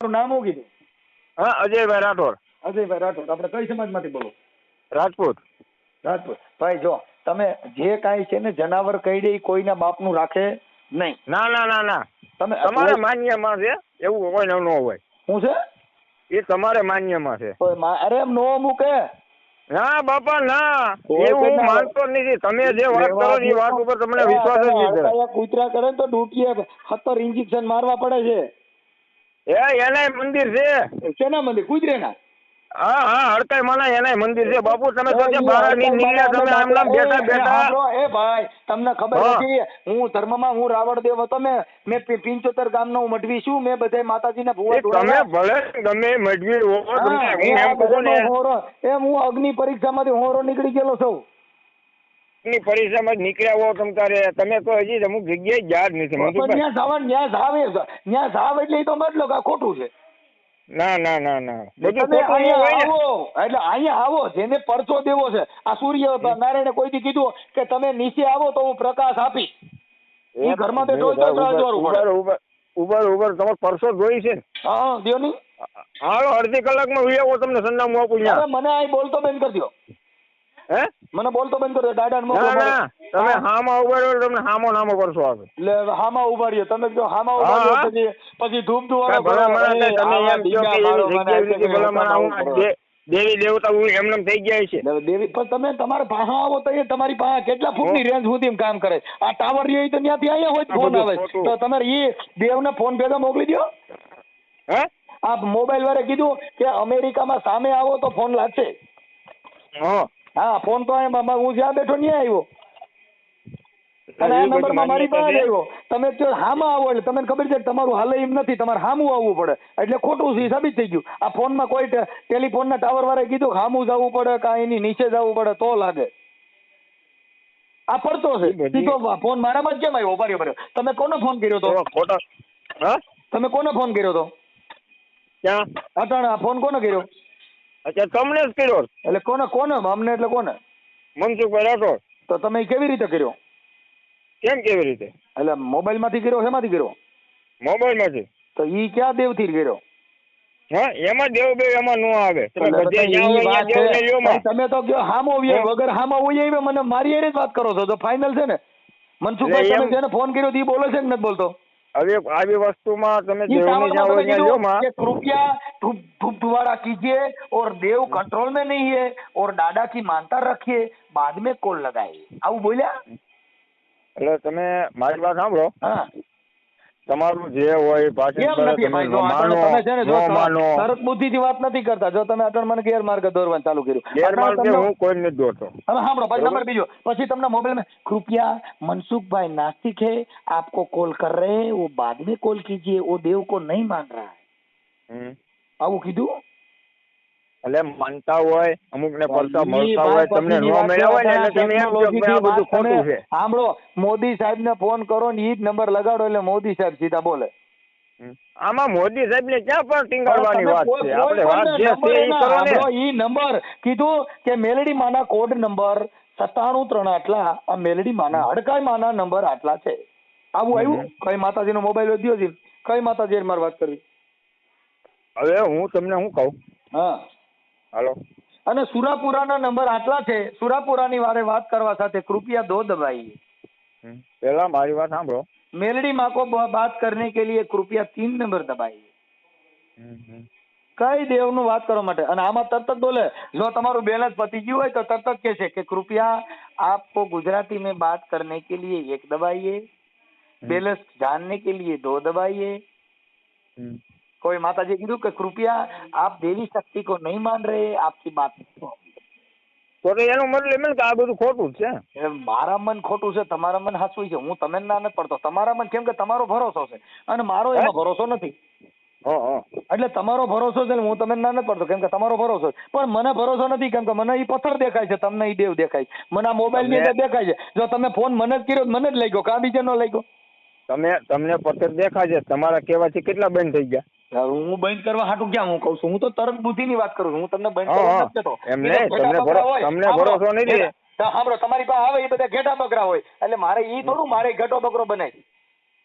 તમારું નામ શું કીધું? હા અજયભાઈ રાઠોડ. અજયભાઈ રાઠોડ. આપણે કઈ સમાજમાંથી બોલો? રાજપૂત. રાજપૂત. ભાઈ જો તમે જે કાંઈ છે ને જનાવર કઈ કોઈના બાપનું રાખે નહીં. ના ના ના ના. તમે તમારે માન્યમાં છે એવું કોઈ ન હોય. શું છે? એ તમારે માન્યમાં છે. અરે એમ નો મૂકે. ના બાપા ના. એવું હું માનતો નથી. તમે જે વાત કરો એ વાત ઉપર તમને વિશ્વાસ જ કરે કૂતરા કરે તો ડૂટીએ ખતર ઇન્જેક્શન મારવા પડે એ એનાય મંદિર છે. છે શેના મંદિર? કૂતરેના હા હા હડકાઈ માના એનાય મંદિર છે. બાપુ તમે તો જે બહાર નીકળ્યા તમે આમ નામ બેઠા બેઠા. એ ભાઈ તમને ખબર નથી હું ધર્મમાં હું રાવણ દેવ હતો મેં મેં પિંચોતેર ગામનો મઢવી છું મેં બધા માતાજીના ભુવા તમે ભલે ગમે મઢવી હો તમે એ હું એમ કહું ને. અગ્નિ પરીક્ષામાંથી હોરો નીકળી ગયેલો છું. ની પરીક્ષામાં જ નીકળ્યા હો તમ તારે. તમે તો હજી અમુક જગ્યાએ ગયા જ નથી. મનસુખભાઈ જવાનું ત્યાં જાવે ત્યાં જાવ એટલે તો મતલબ કે આ ખોટું છે. ના ના ના ના. બધું આવો. એટલે અહીંયા આવો. જેને પરચો દેવો છે. આ સૂર્ય નારાયણે કોઈ થી કીધું કે તમે નીચે આવો તો હું પ્રકાશ આપીશ એ ઘરમાં બેઠો તો. ઉભર ઉભર ઉભર તમારો પરસો જોઈ છે હા દિયોની? હાલો અડધી કલાકમાં આવો તમને સંદામું આપું મને અહીં બોલતો બેન કરી દો હે? મને બોલતો બંધ કરો દાદા ના ના તમે હામા ઊભા રહ્યો તમને હામો નામો કરશો આવે એટલે હામાં ઊભા રહ્યો તમે જો હામાં ઊભા રહ્યો પછી પછી ધૂમ ધુવાળો ભલા મને તમે એમ કહો કે એવી જગ્યાએ ભલા મને. દે- દેવી દેવતા હું એમને થઈ ગયા છે. દેવી પણ તમે તમારે પાસે આવો તો એ તમારી પાસે કેટલા ફૂટની રેન્જ સુધી કામ કરે? આ ટાવર રહ્યો તો ત્યાંથી અહીંયા હોય ફોન આવે. તો તમારે એ દેવને ફોન ભેગા મોકલી દો હે? આ મોબાઈલ વાળે કીધું કે અમેરિકામાં સામે આવો તો ફોન લાગશે. હા. હા ફોન તો હું જ્યાં બેઠો ન્યા આવ્યો. અને આ એ બધી મારી પાસે આવ્યો. તમે હામાં આવો એટલે તમને ખબર છે કે તમારું હાલે એમ નથી તમારે હામું આવવું પડે. એટલે ખોટું છે સાબિત થઈ ગયું. આ ફોનમાં કોઈ ટેલિફોનના ટાવર વાળા કીધું હામું જવું પડે કા એની નીચે જવું પડે તો લાગે. આ પડતો છે. સીધો ફોન મારામાં જ કેમ આવ્યો? ભર્યો ભર્યો તમે કોનો ફોન કર્યો તો? તો હા? તમે કોને ફોન કર્યો તો? ક્યાં? અટાણા આ ફોન કોને કર્યો? અચ્છા તમને જ કર્યો એટલે કોને કોને? અમને એટલે કોને? મનસુખભાઈ રાઠોડ. તો તમે કેવી રીતે કર્યો? કેમ કેવી રીતે? એટલે મોબાઈલમાંથી કર્યો શેમાંથી કર્યો? મોબાઈલમાંથી. તો ઈ ક્યાં દેવથી કર્યો? હા એમાં દેવ બે એમાં નો આવે. તમે તો દેવ કયો હામો વગર હામા હોય મને મારી એ જ વાત કરો છો. તો ફાઇનલ છે ને. મનસુખભાઈ તમે જેને ફોન કર્યો તો ઈ બોલે છે કે નથી બોલતો? હવે આવી વસ્તુમાં તમે ઈ દેવની ટાવરમાં જાઓ તમે અહીંયા લ્યો કીધું માં કે કૃપયા ધૂપ धूप धुआड़ा कीजिए और देव कंट्रोल में नहीं है और दादा की मानता रखिए बाद में कॉल लगाइए આવું બોલ્યા એટલે તમે મારી વાત સાંભળો હા તમારું જે હોય એ પાછળ કેમ નથી તમે ભાઈ જો માનો અટણ તમે છે ને જો ન માનો તરત બુદ્ધિથી વાત નથી કરતા જો તમે અટણ મને ગેરમાર્ગ દોરવાનું ચાલુ કર્યું ગેરમાર્ગ અટણ કે તમને- હું કોઈ નથી દોરતો હવે સાંભળો પછી બરોબર. નંબર બીજો પછી તમને મોબાઈલ में कृपया मनसुख भाई नास्तिक है आपको कॉल कर रहे हैं वो बाद में कॉल कीजिए वो देव को नहीं मान रहा है હમ. આવું કીધું એટલે માનતા હોય અમુક ને પડતા મળતા હોય તમને ન મળ્યા હોય ને એટલે તમે એમ કહો કે આ બધું ખોટું છે. સાંભળો મોદી સાહેબ ને ફોન કરો ને ઈ જ નંબર લગાડો એટલે મોદી સાહેબ સીધા બોલે. આમાં મોદી સાહેબ ને ક્યાં પણ ટીંગાડવાની વાત છે. આપણે વાત જે છે એ કરો ને. ઈ નંબર કીધું કે મેલડી માના કોડ નંબર સત્તાણું ત્રણ આટલા આ મેલડી માના હડકાઈ માના નંબર આટલા છે. આવું આવ્યું? કઈ માતાજી નો મોબાઈલ વધ્યો છે? કઈ માતાજી મારે વાત કરવી? હવે હું તમને હું કહું? હા. હાલો. અને સુરાપુરાના નંબર આટલા છે સુરાપુરાની વારે વાત કરવા સાથે કૃપયા દો દબાઈએ. પહેલા મારી વાત સાંભળો. મેલડી માકો બાત કરને કે લીએ કૃપયા તીન નંબર દબાઈએ. કઈ દેવનું વાત કરવા માટે? અને આમાં તરત જ બોલે જો તમારું બેલેન્સ પતી ગયું હોય તો તરત જ છે કે કૃપયા આપકો ગુજરાતી મેં બાત કરને કે લિયે એક દબાઈએ. બેલેન્સ જાણને કે લીએ દો દબાઈએ. કોઈ માતાજી કીધું કે કૃપયા આપ દેવી શક્તિ કો નહીં માન રહે આપકી બાત તો એનો મતલબ એમ કે આ બધું ખોટું છે. મારા મન ખોટું છે તમારા મન હાસવું છે. હું તમે ના નથી પડતો. તમારા મન કેમ કે તમારો ભરોસો છે. અને મારો એમાં ભરોસો નથી. એટલે તમારો ભરોસો છે હું તમને ના નથી પડતો કેમ કે તમારો ભરોસો પણ મને ભરોસો નથી કેમ કે મને એ પથ્થર દેખાય છે તમને એ દેવ દેખાય છે. મને આ મોબાઈલની અંદર દેખાય છે. જો તમે ફોન મને જ કર્યો મને જ લઈ ગયો કા બીજે નો લઈ ગયો? તમે તમને પથ્થર દેખાય છે. તમારા કહેવાથી કેટલા બંધ થઈ ગયા? હું બંધ કરવા હાટું ક્યાં? હું કઉ છું હું તો તરત બુદ્ધિ ની વાત કરું છું. હું તમને બંધ કરવા. નથી કહેતો તમને ભરોસો નહીં સાંભળો તમારી પાસે આવે એ બધા ઘેટા બકરા હોય. એટલે મારે ઈ થોડું મારે ઘેટો બકરો બનાય.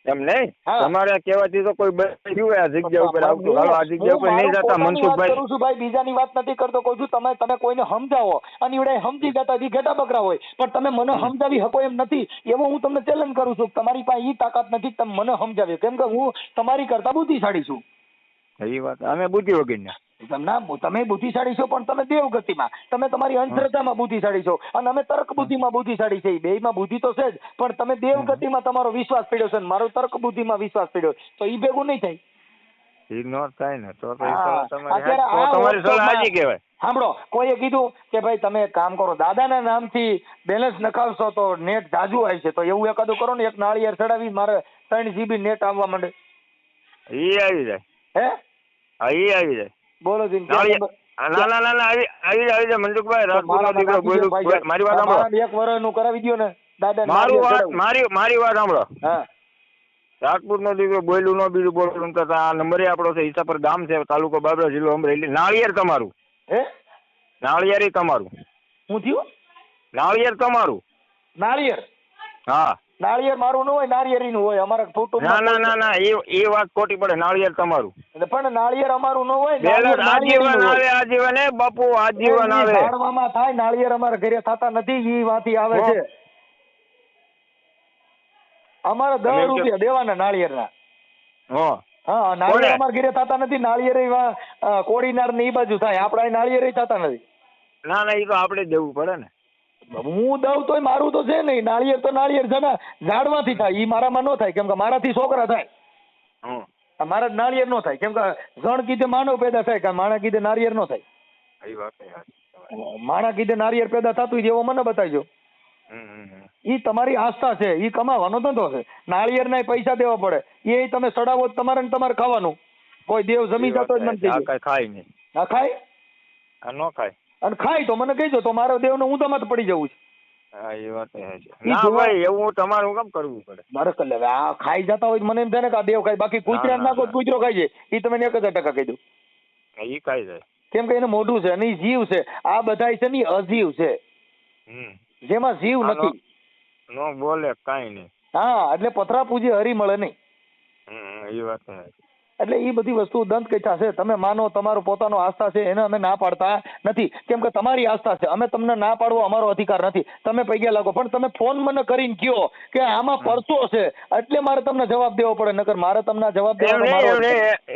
એમ નહીં? તમારે કહેવાથી તો કોઈ બન્યું આ જગ્યા ઉપર આવતું હાલો આ જગ્યા ઉપર નહીં જતા મનસુખભાઈ. કરું છું ભાઈ બીજાની વાત નથી કરતો કહું છું તમે તમે કોઈને સમજાવો. અને એવડે સમજી જતા હજી ઘેટા બકરા હોય. પણ તમે મને સમજાવી શકો એમ નથી. એવો હું તમને ચેલેન્જ કરું છું. તમારી પાસે ઈ તાકાત નથી તમે મને સમજાવી કેમ કે હું તમારી કરતા બુદ્ધિશાળી છું. એ વાત. અમે બુદ્ધિ વગરના તમને ના- તમે બુદ્ધિશાળી છો પણ તમે દેવગતિમાં. તમે તમારી અંધશ્રદ્ધામાં બુદ્ધિશાળી છો. અને અમે તર્ક બુદ્ધિમાં બુદ્ધિશાળી છે બેયમાં બુદ્ધિ તો છે જ પણ તમે દેવગતિમાં તમારો વિશ્વાસ પડ્યો છે મારો તર્ક બુદ્ધિમાં વિશ્વાસ પડ્યો તો એ ભેગું નહીં થાય. ને તો તમારી સલાહ કહેવાય. સાંભળો કોઈએ કીધું કે ભાઈ તમે એક કામ કરો દાદાના નામથી બેલેન્સ નખાવશો તો નેટ જાજુ આવે છે. તો એવું એકાદું કરો ને એક નાળિયેર ચડાવી મારે ત્રણ જીબી નેટ આવવા માંડે. એ આવી જાય. હે? હા એ આવી જાય. બોલો જીન નાળિયેર- ના ના ના આવી આવી આવી જાય મંજુકભાઈ રાજપૂતનો દીકરો બોલું મારી વાત સાંભળો. એક વર્ષનું કરાવી દ્યો ને. દાદા મારું વાત મારી મારી વાત સાંભળો. હા. રાજપૂતનો દીકરો બોયલું નો બીજું બોલું તો આ નંબરે આપણો છે ઈસાપર ગામ છે તાલુકો બાબરા જિલ્લો અમરેલી. નાળિયેર તમારું. હે? નાળિયેર તમારું. હું થયું? નાળિયેર તમારું. નાળિયેર? હા. નાળિયેર મારું ન હોય નાળિયેરીનું હોય. અમારા ફોટો ના ના ના ના એ એ વાત ખોટી પડે નાળિયેર તમારું. પણ નાળિયેર અમારું ન હોય નાળિયેર આજીવન આવે આજીવન એ બાપુ આજીવન આવે. જાણવામાં થાય નાળિયેર અમારા ઘરે થતા નથી એ વાથી આવે છે. અમારે દસ રૂપિયા દેવાના નાળિયેરના. ના હા નાળિયેર અમારા ઘરે થતા નથી નાળિયેર કોડીનાર ને એ બાજુ થાય. આપડા નાળિયેર થતા નથી. ના ના એ તો આપણે દેવું પડે ને. હું દઉં તોય મારું તો છે નહીં. નાળિયેર તો નાળિયેર છે ને. ઝાડમાંથી થાય. ઈ મારામાં ન થાય. કેમ કે મારાથી છોકરા થાય. મારા નાળિયેર નો થાય. કેમ કે જણ કીધે માનવ પેદા થાય કે માણા કીધે નાળિયેર નો થાય. એ એ. માણા કીધે નાળિયેર પેદા થતું જેવો એવો મને બતાવજો. ઈ તમારી આસ્થા છે. ઈ કમાવાનો ધંધો છે. નાળિયેરના પૈસા દેવા પડે. એ તમે સડાવો તમારે ને તમારે ખાવાનું. કોઈ દેવ જમી જતો જ કાંઈ ખાય નહીં. ના ખાય? ન ખાય. અને ખાય તો મને કહેજો તો મારો દેવનો હું તમારે પડી જવું છે. હા એ વાત એ ના ભાઈ એવું તમારું કામ કરવું પડે? મારે કર આ ખાઈ જતા હોય મને એમ થાય ને કે આ દેવ ખાય બાકી કૂતરા નાખો કૂતરો ખાઈ જાય. ઈ તમે એક હજાર ટકા કહી દઉં એ ખાઈ જાય. કેમ કે એને મોઢું છે અને જીવ છે. આ બધાય છે ને અજીવ છે. જેમાં જીવ નથી. નો બોલે કાઈ નહીં. હા એટલે પથરા પૂજી હરી મળે નહીં. એ વાત. એટલે એ બધી વસ્તુ દંત કથા છે તમે માનો તમારો પોતાનો આસ્થા છે એને અમે ના પાડતા નથી. કેમ કે તમારી આસ્થા છે અમે તમને ના પાડવો અમારો અધિકાર નથી. તમે પૈગા લાગો પણ તમે ફોન મને કરીને કયો કે આમાં પરસો છે એટલે મારે તમને જવાબ દેવો પડે નકર મારે તમને જવાબ દેવાનો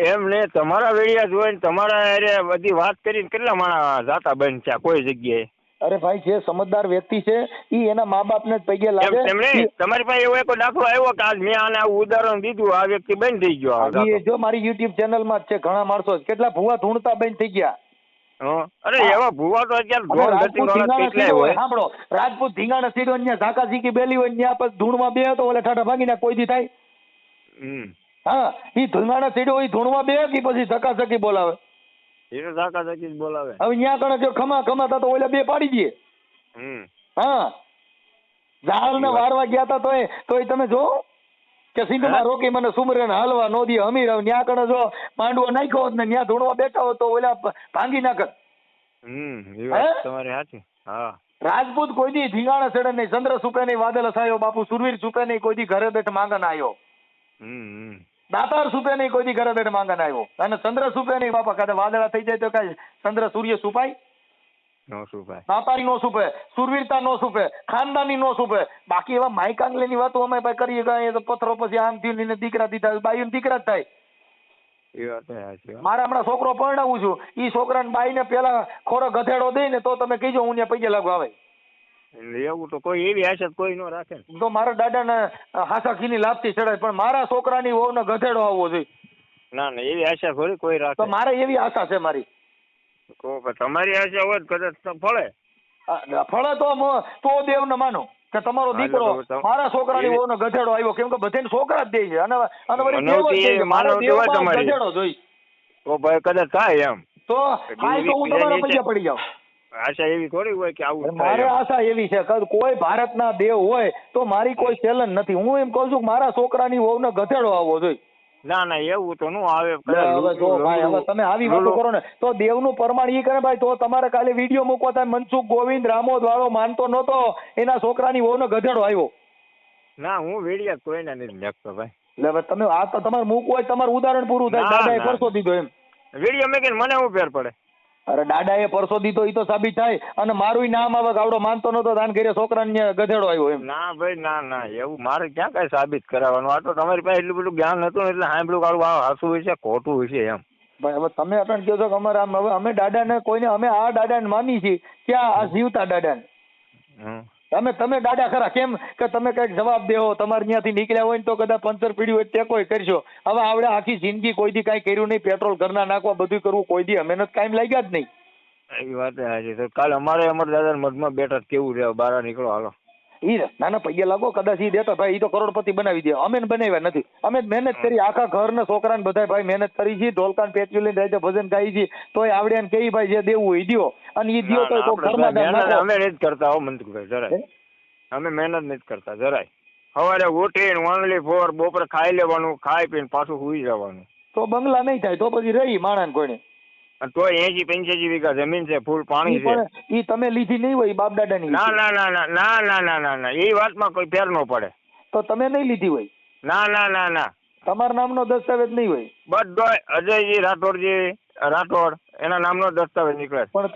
એમ ને તમારા વેડિયા જોઈને તમારા બધી વાત કરીને કેટલા માણસ જાતા બંધ છે કોઈ જગ્યાએ? અરે ભાઈ જે સમજદાર વ્યક્તિ છે એ એના મા બાપને જ પગે લાગે. એમ તમારી પાસે એવો એક દાખલો આવ્યો કે આજ મેં આને આવું ઉદાહરણ દીધું આ વ્યક્તિ બંધ થઈ ગયો એ જો મારી યુટ્યુબ ચેનલમાં જ છે ઘણા માણસો કેટલા ભૂવા ધૂણતા બંધ થઈ ગયા. અરે એવા ભૂવા તો અત્યારે સાંભળો. રાજપૂત ધીંગાણા સીડો ને ત્યાં ઝાકા ઝીકી બેલી હોય ત્યાં પછી ધૂણમાં બે તો ઓલે ઠાઠા ભાગી નાખ કોઈ દી થાય. હા ઈ ધીંગાણા સીડો હોય ધૂણમાં બે કે પછી ઝકાઝકી બોલાવે. એ ધાકા ધાકી બોલાવે. હવે ન્યા કણે જો ખમા ખમા તો ઓલા બે પાડી દે. હમ. હા. ઝાડ ને વારવા ગયા તા તોય તોય તમે જો કે સિંધમાં રોકી મને સુમરેન હાલવા નો દી અમીર ત્યાં કણે જો પાંડવો નાખ્યો હોત ને ત્યાં ધૂણવા બેઠા હોત તો ઓલા ભાંગી નાખત. હમ એ વાત તમારી સાચી. હા. રાજપૂત કોઈ દી ધીંગાણા સડે નહીં ચંદ્ર સુકે નહીં વાદળ અસાયો બાપુ સુરવીર સુકે નહીં કોઈ દી ઘરે બેઠ માંગન આવ્યો હમ. દાતાર સુપે નહીં કોઈ દી ઘરે બેઠ માંગન આવ્યો. અને ચંદ્ર સુપે નહીં બાપા કાંઈ વાદળા થઈ જાય તો કઈ ચંદ્ર સૂર્ય સુપાય? નો ભાઈ દાતારી નો સુપે સુરવીરતા નો સુપે ખાનદાની નો સુપે. બાકી એવા માયકાંગલેની વાતો અમે ભાઈ કરીએ કે અહીંયા તો પથ્થરો પછી આમ થયું ને દીકરા દીધા બાયું દીકરા જ થાય. મારે હમણાં છોકરો પરણાવું છું. એ છોકરાને બાઈને પેલા ખોરો ગધેડો દઈ ને તો તમે કહીજો હું ત્યાં પૈયે લાગુ આવે. એવું તો કોઈ એવી આશા કોઈ ન રાખે તો મારા દાદાને હાસા ઘીની લાપથી ચડાય પણ મારા છોકરાની વહુને ગધેડો આવવો જોઈએ. ના ના એવી આશા થોડી કોઈ તો રાખે મારે એવી આશા છે મારી. તમારી આશા હોય કદાચ ફળે. ફળે તો તો દેવને માનો કે તમારો દીકરો મારા છોકરાની વહુને ગધેડો આવ્યો કેમ કે બધાને છોકરા જ દે છે. અને અને વળી દેવ મારા તમારી. ગધેડો જોઈ. તો ભાઈ કદાચ થાય એમ. તો હાલ તો હું તમારા પૈસા પડી જાઉં. આશા એવી થોડી હોય કે આવું મારે આશા એવી છે કે કોઈ ભારતના દેવ હોય તો મારી કોઈ ચેલેન્જ નથી. હું એમ કહું છું કે મારા છોકરાની વહુને ગધેડો આવવો જોઈએ. ના ના એવું તો નું આવે. હવે જો ભાઈ હવે તમે આવી વાતો કરો ને તો દેવનું પ્રમાણ ઈ કરે ભાઈ તો તમારે કાલે વીડિયો મૂકવા થાય મનસુખ ગોવિંદ રામોદ વાળો માનતો નતો એના છોકરાની વહુને ગધેડો આવ્યો ના હું વેડિયા કોઈને નથી લખતો ભાઈ એટલે તમે આ તો તમારે મૂકવું હોય તમારું ઉદાહરણ પૂરું થાય દાદા એ પરસો દીધો એમ વીડિયો મેકીને મને હું ફેર પડે અરે દાદા એ પરસો દીધો એ તો સાબિત થાય. અને મારું નામ આવે આવડો માનતો નતો દાન ઘરે છોકરાને ગધેડો આવ્યો એમ. ના ભાઈ ના ના એવું મારે ક્યાં કઈ સાબિત કરાવવાનું? આ તો તમારી પાસે એટલું બધું જ્ઞાન હતું એટલે સાંભળ્યું કાળું આ હાસું હોય છે ખોટું હોય છે એમ. ભાઈ હવે તમે અટણ કહો છો કે અમારે આમ હવે અમે દાદાને કોઈને અમે આ દાદાને માની છીએ. ક્યાં આ જીવતા દાદાને? હમ. તમે તમે દાદા ખરા, કેમ કે તમે કંઈક જવાબ દેવો તમારે ત્યાંથી નીકળ્યા હોય ને તો કદાચ પંચર પીડ્યું હોય તે કોઈ કરશો. હવે આવડે આખી જિંદગી કોઈ દી કાંઈ કર્યું નહીં, પેટ્રોલ ઘરના નાખવા બધું કરવું કોઈ દી મહેનત કાયમ લાગ્યા જ નહીં. એવી વાત હાજી સર કાલ અમારે, અમારા દાદા મધમાં બેઠા કેવું છે બહાર નીકળો, હાલો. રે નાના પૈયા લાગો કદાચ એ દેતા ભાઈ એ તો કરોડપતિ બનાવી દે. અમે બનાવ્યા નથી. અમે મહેનત કરી આખા ઘરને છોકરાને બધા ભાઈ મહેનત કરી છે ઢોલકાન પેચ્યું લઈને રાતે ભજન ગાઈ છે તોય આવડ્યા ને કેવી ભાઈ જે દેવું એ દો દ્યો. અને ઈ દ્યો તો ઘરમાં અમે નથી કરતા હો મંતુભાઈ જરાય. અમે મહેનત નથી કરતા જરાય. સવારે ઉઠીને ઓનલી ફોર બપોરે ખાઈ લેવાનું ખાઈ પીને પાછું સુઈ જવાનું. તો બંગલા નહીં થાય તો પછી રહી માણસ કોઈને. તોય એસી પંચ્યાસી વીઘા જમીન છે ફૂલ પાણી છે. ઈ તમે લીધી નહીં હોય બાપ દાદા ના ના ના ના ના ના ના ના ના એ વાતમાં કોઈ ફેર ન પડે. તો તમે નહીં લીધી હોય? ના ના ના ના. તમારા નામનો દસ્તાવેજ નહીં હોય? બધો અજયજી રાઠોડજી રાઠોડ એના નામનો દસ્તાવેજ નીકળે પણ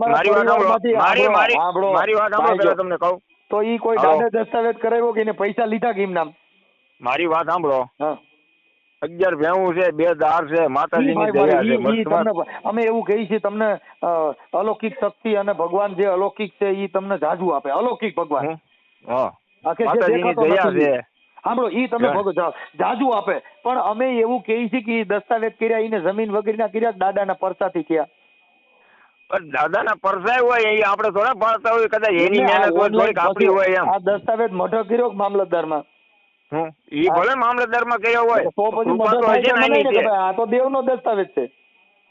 મારી વાત મારી સાંભળો. મારી મારી વાત સાંભળો ભાઈ પેલા જો. તમને કહું. તો ઈ કોઈ હાલો. દસ્તાવેજ કરાવ્યો કે એને પૈસા લીધા કે એમ નામ મારી વાત સાંભળો. હા. અગિયાર ભેવું છે બે દાર છે માતાજીની દયા છે. તમને અમે એવું કહીએ છીએ તમને અલૌકિક શક્તિ અને ભગવાન જે અલૌકિક છે એ તમને જાજુ આપે. અલૌકિક ભગવાન. માતાજીની દયા છે. સાંભળો એ તમે ભગો જાજુ આપે. પણ અમે એવું કહીએ છીએ કે દસ્તાવેજ કર્યા એને જમીન વગેરેના કર્યા દાદાના પરસાથી થયા દાદાના પરસાય હોય એ આપણે થોડા પાડતા હોય કદાચ એની મહેનત હોય થોડીક આપણી હોય એમ. આ દસ્તાવેજ મોટો કર્યો મામલતદારમાં? હમ. ઈ ભલે મામલતદારમાં કર્યો હોય તો પછી મદદ થાય હશે મને કે ભાઈ આ તો દેવનો દસ્તાવેજ છે.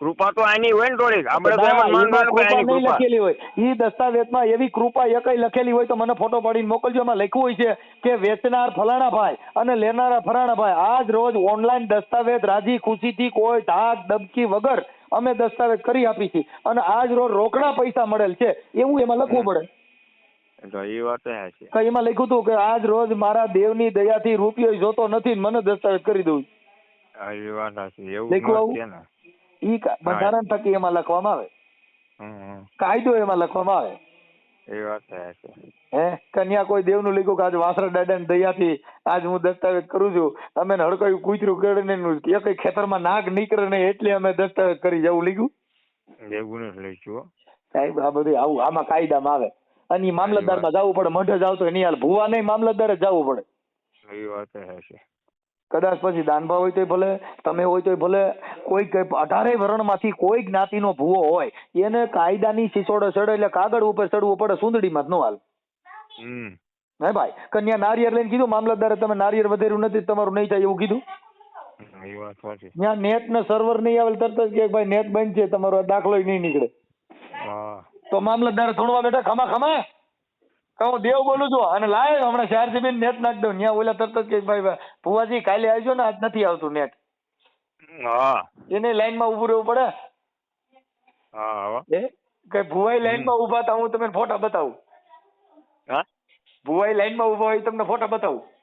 કૃપા તો આની હોય ને થોડીક. આપણે તો એમ માનવાનું કે આની કૃપા. લખેલી હોય. ઈ દસ્તાવેજમાં એવી કૃપા એકઈ લખેલી હોય તો મને ફોટો પાડીને મોકલજો. એમાં લખ્યું હોય છે કે વેચનાર ફલાણા ભાઈ અને લેનારા ફલાણા ભાઈ આજ રોજ ઓનલાઈન દસ્તાવેજ રાજી ખુશીથી કોઈ ધાક દબકી વગર અમે દસ્તાવેજ કરી આપી છે અને આજ રોજ રોકડા પૈસા મળેલ છે. એવું એમાં લખવું પડે. તો એ વાત છે. એમાં લખ્યું હતું કે આજ રોજ મારા દેવની દયાથી રૂપિયો જોતો નથી મને દસ્તાવેજ કરી દઉં. એ વાત સાચી એવું લખ્યું મસ્ત આવું? છે ને. ઈ બંધારણ થકી એમાં લખવામાં આવે. કાયદો એમાં લખવામાં આવે? એ વાત છે. હે? કન્યા કોઈ દેવનું લખ્યું કે આજ વાસરા દાદાની દયાથી આજ હું દસ્તાવેજ કરું છું. અમે ને હડકાયું કૂતરું કરીને એક ખેતરમાં નાગ નીકળે ને એટલે અમે દસ્તાવેજ કરી જવું લીધું એવું નથી લખ્યું. સાહેબ આ બધું આવું આમાં કાયદામાં આવે. અને મામલતદારમાં જવું પડે મઢ જાવ તો એની હાલ ભૂવા નહીં મામલતદારે જવું પડે. એ વાત હશે કદાચ પછી દાનભા હોય તોય ભલે તમે હોય તોય ભલે કોઈ અઢારેય વર્ણમાંથી કોઈ જ્ઞાતિનો ભૂવો હોય એને કાયદાની સિસોડે ચડે એટલે કાગળ ઉપર ચડવું પડે સુંદડીમાં જ નો હાલ. હે ભાઈ? કન્યા નારિયેર લઈને કીધું મામલતદારે તમે નારિયેર વધેર્યું નથી તમારું નહીં થાય એવું કીધું? ત્યાં નેટ ને સર્વર નહીં આવે તરત જ કે ભાઈ નેટ બંધ છે તમારો દાખલો નહીં નીકળે. તો મામલતદાર થોડવા બેઠા ખમા ખમા. કહું દેવ બોલું છું. અને લાય હમણાં ચાર જીબી નેટ નાખી દઉં. ત્યાં ઓલા તરત જ કે ભાઈ ભુવાજી કાલે આવજો ને. આજ નથી આવતું નેટ હા. એને લાઈનમાં ઉભું રહેવું પડે. હા હો. કે ભુવાઈ લાઈનમાં ઊભા હતા હું તમને ફોટા બતાવું. હા? ભુવાઈ લાઈનમાં ઊભા હોય તમને ફોટા બતાવું.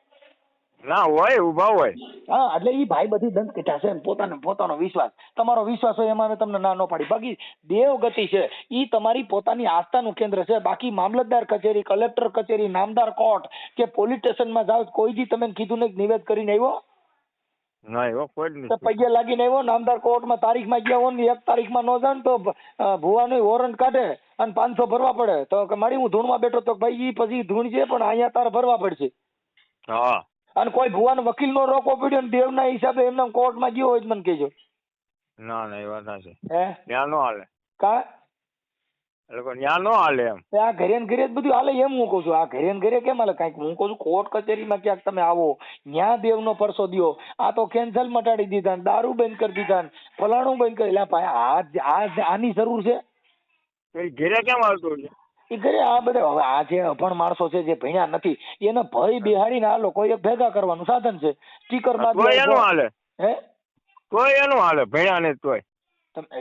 ના હોય ઊભા હોય. હા એટલે એ ભાઈ બધી દંત કીધા છે પોતાનો પોતાનો વિશ્વાસ. તમારો વિશ્વાસ હોય એમાં તમને ના ન પાડી. બાકી દેવગતિ છે એ તમારી પોતાની આસ્થાનું કેન્દ્ર છે. બાકી મામલતદાર કચેરી કલેક્ટર કચેરી નામદાર કોર્ટ કે પોલીસ સ્ટેશનમાં જાઓ કોઈ જી તમે કીધું ને નિવેદ કરીને આવ્યો? ના એવો કોઈ નથી. પૈયા લાગીને આવ્યો નામદાર કોર્ટમાં તારીખમાં ગયા હોય ને એક તારીખમાં ન જાણ તો ભુવાનું વોરંટ કાઢે અને પાંચસો ભરવા પડે. તો કે મારી હું ધૂણમાં બેઠો તો ભાઈ પછી ધૂણ છે પણ અહીંયા તારે ભરવા પડશે. હા. અને કોઈ ભુવાનો વકીલ નો રોકો પડ્યો ને દેવના હિસાબે એમને કોર્ટમાં ગયો હોય તો મને કહેજો. ના ના એ વાત સાચી હે? ન્યા નો હાલે. કા? લોકો ન્યા નો હાલે એમ. આ ઘરે ને ઘરે બધું હાલે એમ હું કહું છું. આ ઘરે ને ઘરે કેમ હાલે? કાંઈક હું કહું છું કોર્ટ કચેરીમાં ક્યાંક તમે આવો ન્યા દેવનો પરસો દિયો. આ તો કેન્સલ મટાડી દીધા ને દારૂ બંધ કરી દીધા ને ફલાણું બંધ કરી લે ભાઈ આ આની જરૂર છે? ઘેરે કેમ આવતું છે એ ઘરે આ બધા હવે આ જે અભણ માણસો છે જે ભણ્યા નથી એને ભય બિહાડીને આ લોકો એક ભેગા કરવાનું સાધન છે. સ્ટીકર એનું હાલે. હે? તોય એનું હાલે ભણ્યા ને તોય.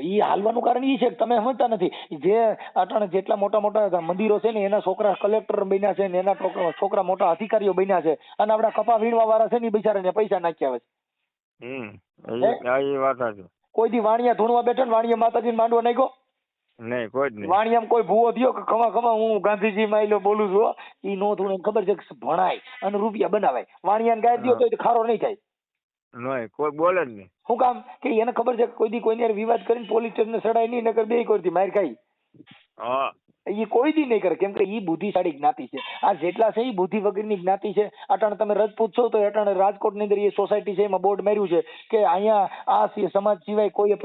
ઈ હાલવાનું કારણ ઈ છે કે તમે સમજતા નથી. જે અટાણે જેટલા મોટા મોટા મંદિરો છે ને એના છોકરા કલેક્ટર બન્યા છે ને એના છોકરા- છોકરા મોટા અધિકારીઓ બન્યા છે અને આપડા કપા વીણવા વાળા છે ને ઈ બિચારાને પૈસા નાખ્યા છે. હમ એ વાત છે કોઈ દી વાણિયા ધૂણવા બેઠો ને વાણિયા માતાજીને માંડવા નાખ્યો નહીં કોઈ જ નહીં. વાણિયામાં કોઈ ભૂવો થયો કે ખમા ખમા હું ગાંધીજી માં બોલું છું એ ઈ નો થોડું ખબર છે કે ભણાય અને રૂપિયા બનાવાય. વાણિયાને ગાય દો તો ખારો નહીં થાય. નહીં કોઈ બોલે જ નહીં. શું કામ કે એને ખબર છે કોઈ દી કોઈની વિવાદ કરીને પોલીસ સ્ટેશન સડાય નહીં નકર બે કોઈથી માર ખાઈ હા. એ કોઈ દી નહીં કરે. કેમ કે ઈ બુદ્ધિશાળી જ્ઞાતિ છે. આ જેટલા છે એ બુદ્ધિ વગરની જ્ઞાતિ છે. અટાણે તમે રજપૂત છો તો અટાણે રાજકોટની અંદર એ સોસાયટી છે, એમાં બોર્ડ માર્યું છે કે અહીંયા આ સમાજ સિવાય કોઈ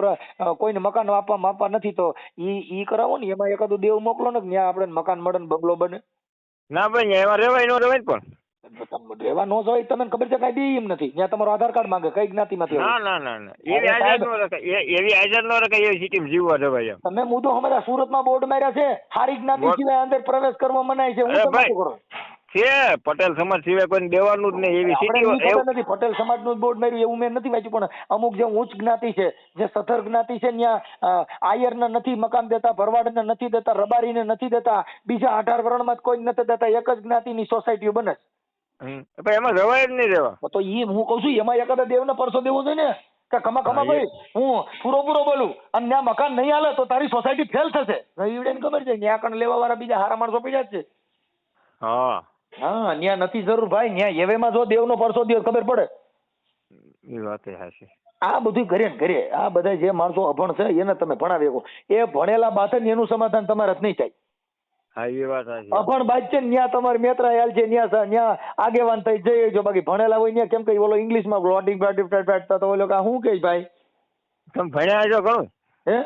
કોઈને મકાન આપવા માપવા નથી. તો ઈ ઈ કરાવો ને. એમાં એકાદું દેવ મોકલો ને ત્યાં આપણે મકાન મળે ને બંગલો બને. ના ભાઈ એમાં રેવાય ન રેવાય પણ. રહેવા નો જવાય તમને ખબર છે કાંઈ દે એમ નથી. ત્યાં તમારો આધાર કાર્ડ માંગે કઈ જ્ઞાતિમાંથી ના ના ના ના. એવી અરે આઝાદ રખાય એવી આઝાદ ન રખાય એવી સિટીમાં જીવવા જવાય એમ. તમે મુદ્દો અમારા સુરતમાં બોર્ડ માર્યા છે. હારી જ્ઞાતિ સિવાય અંદર પ્રવેશ કરવા મનાય છે. હું તમે કરો છે પટેલ સમાજ સિવાય કોઈને દેવાનું જ નહીં. એવી નથી. પટેલ સમાજનું બોર્ડ માર્યું એવું મેં નથી વાંચ્યું પણ અમુક જે ઉચ્ચ જ્ઞાતિ છે જે સથર જ્ઞાતિ છે ત્યાં આયરને નથી મકાન દેતા ભરવાડ ને નથી દેતા રબારી ને નથી દેતા. બીજા અઢાર વર્ણમાં કોઈ નથી દેતા. એક જ જ્ઞાતિની સોસાયટીઓ બને છે. પણ એમાં જવાય જ નહીં રેવા તો ઈ હું કહું છું એમાં એકાદા દેવને પરસો દેવો જોઈએ ને? કે કમા કમા ભાઈ હું પૂરો પૂરો બોલું અને ત્યાં મકાન નહીં હાલે તો તારી સોસાયટી ફેલ થશે. રવિવડેને ખબર છે ત્યાં કણ લેવા વાળા બીજા હારા માણસો પડ્યા છે. હા. હા ત્યાં નથી જરૂર ભાઈ ત્યાં એવેમાં જો દેવનો પરસો દે ખબર પડે. એ વાત એ હાચી. આ બધું કરીએ ને કરીએ. આ બધા જે માણસો અભણ છે એને તમે ભણાવી શકો. એ ભણેલા બાથે ને એનું સમાધાન તમારે જ નહીં થાય. હા એ વાત હાચી અભણ બાદ છે ન્યા તમારે મેત્રા યાલ છે ત્યાં ત્યાં આગેવાન થઈ જઈ જો બાકી ભણેલા હોય ન્યા કેમ કે ઓલો ઇંગ્લિશમાં રોટિંગ પ્લાટિંગ ફેટ તો ઓલો કા શું કે ભાઈ? તમે ભણ્યા છો ઘણું? હે?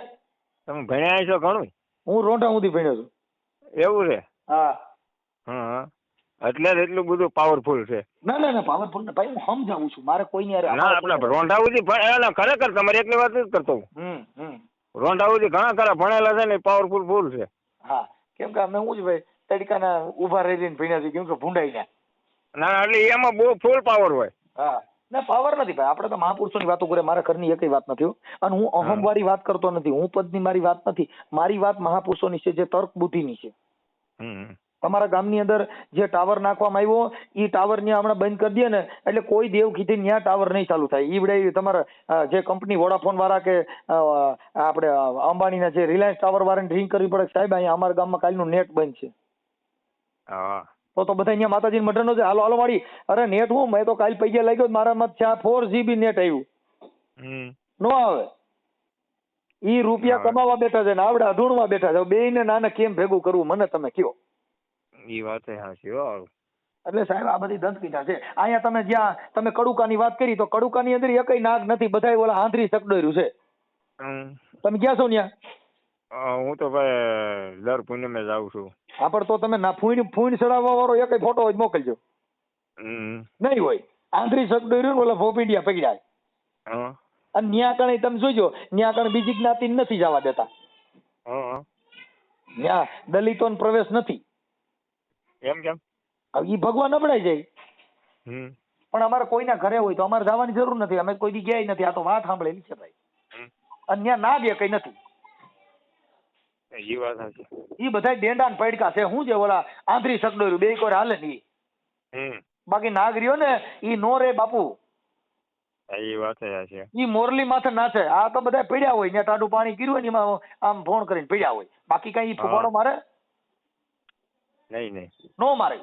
તમે ભણ્યા છો ઘણું? હું રોંઢા સુધી ભણ્યો છું. એવું છે? હા. હા. એટલે એટલું બધું પાવરફુલ છે. ના ના ના પાવરફુલ ને ભાઈ હું સમજાવું છું. મારે કોઈની અરે ના આપણે રોંઢા સુધી ભણેલા ખરેખર તમારે એકની વાત જ કરતો હું. હમ હમ. રોંઢા સુધી ઘણા ખરા ભણેલા છે ને પાવરફુલ ફૂલ છે. હા. કેમ કે અમે શું છે ભાઈ તડકાના ઊભા રહી રહીને ભીણ્યા છીએ કેમ કે ભૂંડાઈ ગયા ના એટલે એમાં બહુ ફૂલ પાવર હોય. હા. ના પાવર નથી ભાઈ આપણે તો મહાપુરુષોની વાતો કરે મારા ઘરની એક વાત નથી હો. અને હું અહમ વાળી વાત કરતો નથી હું પદની મારી વાત નથી. મારી વાત મહાપુરુષોની છે જે તર્ક બુદ્ધિની છે. તમારા ગામની અંદર જે ટાવર નાખવામાં આવ્યો એ ટાવર ને હમણાં બંધ કરી દે ને એટલે કોઈ દેવ કીધી ત્યાં ટાવર નહીં ચાલુ થાય. એ વડે તમારા જે કંપની વોડાફોન વાળા કે આપણે અંબાણીના જે રિલાયન્સ ટાવર વાળાને ડ્રિંક કરવી પડે સાહેબ અહીંયા અમારા ગામમાં કાલનું નેટ બંધ છે. હા. તો તો બધા અહીંયા માતાજી મઢનો છે હાલો હાલો વાળી અરે નેટ હું મેં તો કાલ પૈયા લાગ્યો મારામાં ત્યાં ફોર જીબી નેટ આવ્યું નો આવે. ઈ રૂપિયા કમાવા બેઠા છે ને આવડે અઢૂણમાં બેઠા છે. બે ને નાના કેમ ભેગું કરવું? મને તમે કયો. ઈ વાત એ હાચી હો એટલે સાહેબ આ બધી દંતકીટા છે. અહીંયા તમે જ્યાં તમે કડુકાની વાત કરી તો કડુકાની અંદર એકય નાગ નથી બધાય ઓલા આંધરી સકડોર્યું છે. તમે ક્યાં છો ત્યાં હું તો ભાઈ દર પૂનમે જાઉં છું. હા પણ તો તમે ના ફૂઈન ફૂઈન ચડાવવા વાળો એકય ફોટો જ મોકલજો. નહીં હોય. આંધરી સકડોર્યું ને ઓલા ભોપીડિયા પકડ્યા અને ન્યા કણે તમે જોજો ન્યા કણે બીજી જ્ઞાતિ નથી જવા દેતા. ન્યા દલિતોને પ્રવેશ નથી. એમ કેમ? હવે ઈ ભગવાન નબળાઈ જાય. હમ. પણ અમારે કોઈના ઘરે હોય તો અમારે જવાની જરૂર નથી. અમે કોઈ દી ગયા નથી. આ તો વાત સાંભળેલી છે ભાઈ. અને ત્યાં ના દે કઈ નથી. ઈ વાત ઈ બધા ડેંડા ને પૈડકા છે. હું છે ઓલા આંધરી સકડોર્યું બે કોઈ હાલે નહીં હમ. બાકી નાગરીઓ ને ઈ નો રે બાપુ. ઈ વાત છે ઈ મોરલી માથે ના છે. આ તો બધા પીડ્યા હોય. ને ટાડું પાણી કર્યું હોય ને એમાં આમ ફોન કરીને પીડ્યા હોય. બાકી કઈ ફૂફાડો મારે નહીં નહીં. નો મારે.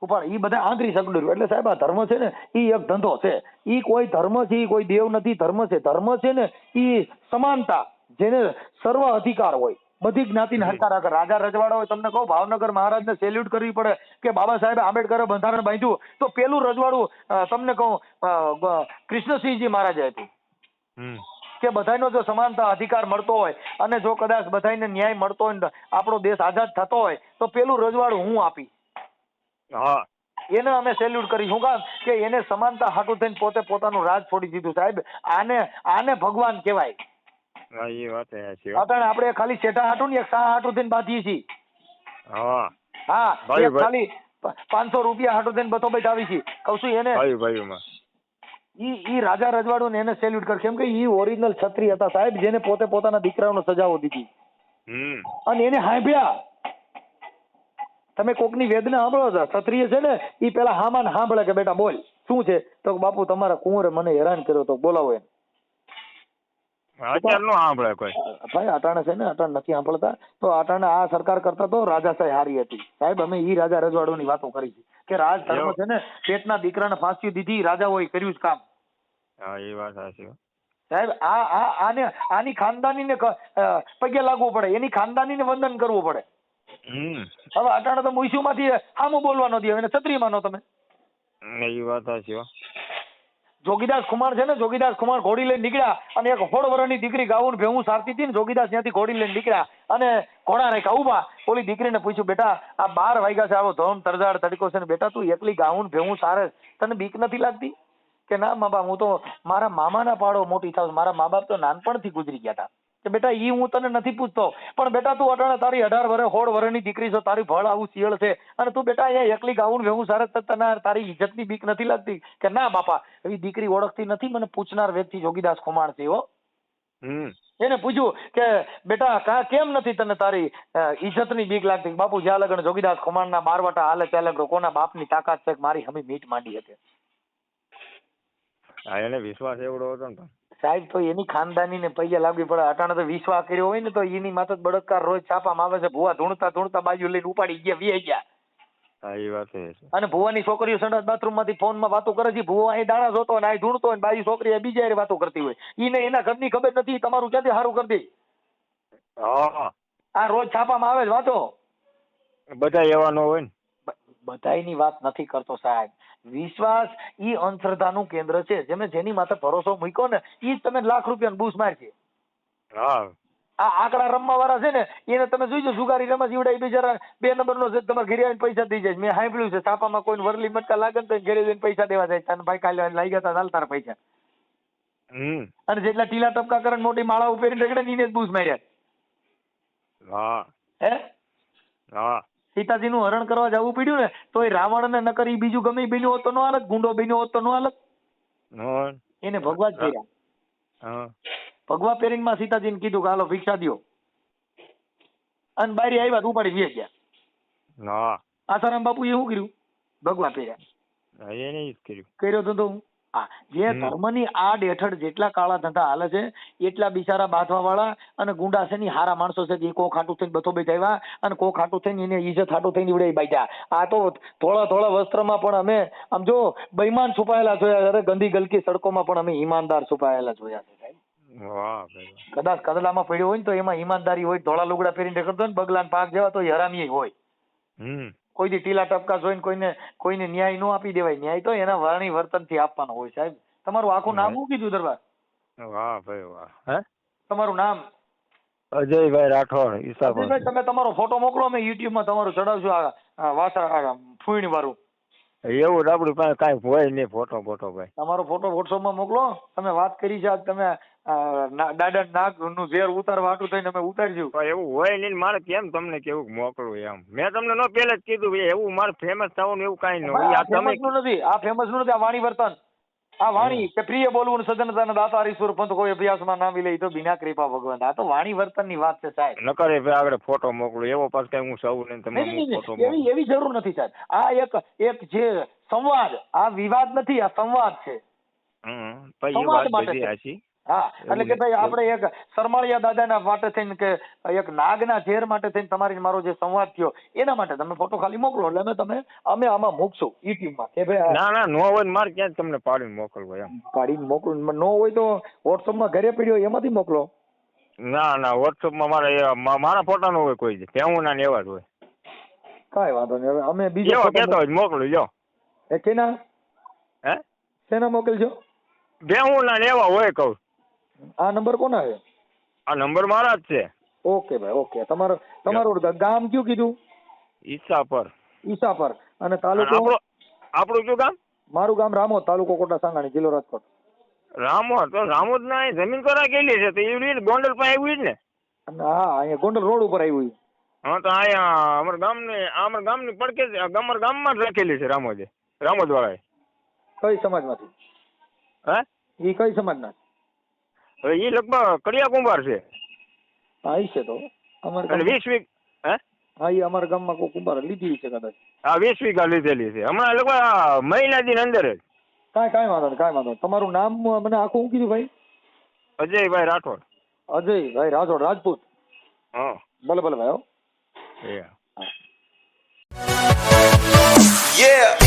ફૂફાડો એ બધા આંધરી સકડોર્યું એટલે સાહેબ આ ધર્મ છે ને એ એક ધંધો છે. એ કોઈ ધર્મ છે કોઈ દેવ નથી. ધર્મ છે ધર્મ છે ને એ સમાનતા જેને સર્વ અધિકાર હોય. બધી જ્ઞાતિને હરકાર રાખે રાજા રજવાડા હોય તમને કહું ભાવનગર મહારાજને સેલ્યુટ કરવી પડે કે બાબા સાહેબ આંબેડકરે બંધારણ બાંધ્યું. તો પેલું રજવાડું તમને કહું કૃષ્ણસિંહજી મહારાજે હમ. કે બધાનો જો સમાનતા અધિકાર મળતો હોય અને જો કદાચ બધાને ન્યાય મળતો હોય આપણો દેશ આઝાદ થતો હોય તો પેલું રજવાડું હું આપી. હા. એને અમે સેલ્યુટ કરી. શું કામ? કે એને સમાનતા હાટું થઈને પોતે પોતાનું રાજ છોડી દીધું. સાહેબ આને આને ભગવાન કહેવાય. વાત એ આપણે ખાલી શેઠા હાટું ને એક શાહ હાટું થઈને બાંધીએ છીએ. હા. હા ભાઈ, ભાઈ. ખાલી પાંચસો રૂપિયા હાટું થઈને બધો બેઠાવી છીએ. કઉ છું એને ભાઈ ભાઈઓમાં. ઈ ઈ રાજા રજવાડું ને એને સેલ્યુટ કર કેમ કે ઈ ઓરિજિનલ છત્રી હતા સાહેબ જેને પોતે પોતાના દીકરાઓને સજાઓ દીધી. અને એને હાંભ્યા તમે કોકની વેદના સાંભળો છો? ક્ષત્રિય છે ને ઈ પેલા હામાન સાંભળે કે બેટા બોલ શું છે? તો બાપુ તમારા કુંવરે મને હેરાન કર્યો તો બોલાવો એને. અત્યારે સાંભળે કોઈ. ભાઈ અટાણે છે ને અટાણ નથી સાંભળતા. તો અટાણે આ સરકાર કરતા તો રાજા સાહેબ હારી હતી. સાહેબ અમે ઈ રાજા રજવાડોની વાતો કરી છે કે રાજ ધર્મ? છે ને પેટના દીકરાને ફાંસી દીધી રાજાઓએ કર્યું જ કામ. હા એ વાત સાચી સાહેબ આ આ આને આની ખાનદાનીને પગે લાગવું પડે. એની ખાનદાનીને વંદન કરવું પડે. હવે અટાણે તો મુઈસુમાંથી આમો બોલવાનો દે એને છત્રી માનો તમે. એ વાત સાચી જોગીદાસ કુમાર છે ને? જોગીદાસ કુમાર ઘોડી લઈને નીકળ્યા અને એક હોળ વરની દીકરી ગાવું ભેવું સારતી હતી ને? જોગીદાસ ત્યાંથી ઘોડી લઈને નીકળ્યા અને ઘોડા રેખા ઊભા. ઓલી દીકરીને પૂછ્યું બેટા આ બાર વાગ્યા છે આવો ધોમ તરજાડ તડકો છે ને? બેટા તું એકલી ગાવું ને ભેવું સારે? તને બીક નથી લાગતી? કે ના મા બાપ હું તો મારા મામાના પાડો મોટી થાવ મારા મા બાપ તો નાનપણથી ગુજરી ગયા હતા. કે બેટા ઈ હું તને નથી પૂછતો. પણ બેટા તું અટાણે તારી અઢાર વર્ષ હોળ વર્ષની દીકરી છો તારી ભળ આવું શિયળ છે. અને તું બેટા અહીંયા એકલી ગાવું વેવું ભેવું સારે છે, તને તારી ઇજ્જતની બીક નથી લાગતી? કે ના બાપા એવી દીકરી ઓળખતી નથી મને પૂછનાર વ્યક્તિ જોગીદાસ ખુમાણ છે હો. એને પૂછ્યું કે બેટા કા કેમ નથી તને તારી ઇજ્જતની બીક લાગતી? બાપુ જ્યાં લગન જોગીદાસ ખુમાણના બારવાટા હાલે ત્યાં લગન કોના બાપની તાકાત છે મારી હમી મીટ માંડી શકે હા એને વિશ્વાસ એવડો હતો ને. સાહેબ તો એની ખાનદાનીને પૈયા લાગવી પડે. અટાણે તો વિશ્વાસ કર્યો હોય ને તો એની માથે જ રોજ છાપામાં આવે છે. ભુવા ધૂણતા ધૂણતા બાજુ લઈને ઉપાડી ગયા વી ગયા. હા એ વાત છે. અને ભુવાની છોકરીઓ સંડાસ બાથરૂમમાંથી ફોનમાં વાતો કરે છે. ભુવા અહીં દાણા જોતો અને ને અહીં ધૂણતો અને ને બાજુ છોકરી બીજા હારે વાતો કરતી હોય. ઈને એના ઘરની ખબર નથી તમારું ક્યાંથી સારું કરી દે હા. આ રોજ છાપામાં આવે છે વાતો. બધા એવા નો હોય ને. બ- બધાયની વાત નથી કરતો સાહેબ. વિશ્વાસ ઈ અંધશ્રદ્ધાનું કેન્દ્ર છે. જેને જેની માથે ભરોસો મૂક્યો ને ઈ જ તમે લાખ રૂપિયા બૂસ મારશે. હા. આ આંકડા રમવા વાળા છે ને એને તમે જોઈજો જુગારી રમા જીવડા ઈ બિચારા બે નંબરનો છે તમારે ઘરે આવીને પૈસા દઈ જાય મેં સાંભળ્યું છે સાપામાં કોઈ વરલી મટકા લાગે ને તો ઘરે જઈને પૈસા દેવા જાય તને ભાઈ કાલે લઈ ગયા તા તારા પૈસા. અને જેટલા ટીલા ટપકા કરે મોટી માળા ઉપેરીને રગડે ને એને જ બૂસ માર્યા. હા. હે? હા. સીતાજીનું હરણ કરવા જવું પડ્યું ને તો એ રાવણને નકર ઈ બીજું ગમે બન્યું હોત તો નો હાલત ગુંડો બન્યો હોત તો નો હાલત. ને? એને ભગવા જ ભગવા પહેરીને માં સીતાજીને કીધું કે હાલો ભિક્ષા દ્યો. અને બારી આવ્યા તો ઉપાડી વી ગયા. આસારામ બાપુ એ શું કર્યું? ભગવા પહેર્યા. કર્યું. તો હું. હા જે ધર્મની આડ હેઠળ જેટલા કાળા ધંધા હાલે છે એટલા બિચારા બાંધવા વાળા અને ગુંડા છે ની હારા માણસો છે જે કોક હાટું થઈને બથો બેઠા અને કોક હાટું થઈને એને ઈજ્જત હાટું થઈને ઈવડે બાંધ્યા આ તો થોડા થોડા વસ્ત્રમાં પણ અમે આમ જો બૈમાન છુપાયેલા જોયા અરે ગંદી ગલકી સડકોમાં પણ અમે ઈમાનદાર છુપાયેલા જોયા છે સાહેબ. કદાચ કદલામાં પડ્યો હોય ને તો એમાં ઈમાનદારી હોય ધોળા લુગડા પહેરીને રખડતો હોય ને બગલાન પાક જેવા તો હરામી હોય. હમ. કોઈ દી ટીલા ટપકા જોઈને કોઈને કોઈને ન્યાય ન આપી દેવાય. ન્યાય તો એના વાણી વર્તનથી આપવાનો હોય સાહેબ. તમારું આખું નામ શું કીધું દરબાર? વાહ ભાઈ વાહ. હે? તમારું નામ? અજયભાઈ રાઠોડ અજયભાઈ તમે તમારો ફોટો મોકલો અમે યુટ્યુબમાં તમારું ચડાવશું આ વાસા આ ફૂઈણ વાળું એવું આપણી પાસે કાંઈ હોય નહીં ફોટો ફોટો ભાઈ. તમારો ફોટો વોટ્સઅપમાં મોકલો. તમે વાત કરી છે આજ તમે દાદા નાગનું ઝેર ઉતારવા હાટું થઈને અમે ઉતારજો એવું હોય નહીં મારે કેમ તમને કેવું મોકલું એમ? મેં તમને નો પેલે જ કીધું એવું મારે ફેમસ થવાનું એવું કઈ ન હોય. આ આ તમે નથી આ ફેમસનું નથી આ વાણી વર્તન. આ વાણી કે પ્રિય બોલવું ને સજ્જનતા દાતા હરીશ્વર પંથ કોઈ અભ્યાસમાં નામી લે તો બિના કૃપા ભગવાન આ તો વાણી વર્તનની વાત છે સાહેબ. નકરે ભાઈ આગળ ફોટો મોકલું. એવો પાસ કઈ હું સૌ ને ફોટો એવી એવી જરૂર નથી સાહેબ. આ એક એક જે સંવાદ આ વિવાદ નથી આ સંવાદ છે. હમ પછી એ સંવાદ વાત માટે હા એટલે કે ભાઈ. આપણે એક સરમાળિયા દાદાના માટે થઈને કે એક નાગના ઝેર માટે થઈને તમારી મારો જે સંવાદ થયો એના માટે તમે ફોટો ખાલી મોકલો એટલે અમે તમે અમે આમાં મૂકશું યુટ્યુબમાં કે ભાઈ ના ના નો હોય મારે ક્યાં તમને પાડીને મોકલવો એમ. પાડીને મોકલો નો હોય તો વોટ્સઅપમાં ઘરે પડ્યો હોય એમાંથી મોકલો. ના ના વોટ્સઅપમાં મારે મારા ફોટા નો હોય કોઈ જ હું ના એવા જ હોય. કાંઈ વાંધો નહીં હવે અમે બીજો કહેતો હોય મોકલું જો એ કેના? હે? શેના મોકલજો? હું ના ને એવા હોય કહું. આ નંબર કોના છે? આ નંબર મારા જ છે. ઓકે ભાઈ ઓકે. તમારો તમારું ગામ કયું કીધું? ઈસાપર. પર ઈસાપર. અને તાલુકો? આપણું શું ગામ? મારું ગામ રામોદ તાલુકો કોટા સાંગાણી જિલ્લો રાજકોટ. રામોદ? તો રામોદ ના જમીન તો રાખેલી છે તો એવી ગોંડલ પાસે આવી જ ને? અને હા અહીંયા ગોંડલ રોડ ઉપર આવ્યું હા તો અહીંયા અમારા ગામની અમારા ગામની પડકે અમારા ગામમાં જ રાખેલી છે રામોદે રામોદ વાળાએ કઈ સમાજમાંથી? હે? એ કઈ સમાજના? હવે એ લગભગ કડિયા કુંભાર છે. હા છે તો. અમારે વીસ વીઘ હે? હા એ અમારા ગામમાં કોઈ કુંભાર લીધી છે કદાચ. આ વીસ વીઘા લીધેલી છે. હમણાં લગભગ આ મહિના દિન અંદર જ. કાંઈ કાંઈ વાંધો નહીં કાંઈ વાંધો તમારું નામ મને આખું હું કીધું ભાઈ? અજયભાઈ રાઠોડ. અજયભાઈ રાઠોડ રાજપૂત. હા. ભલે ભલે ભાઈ હો. એ હા. Yeah.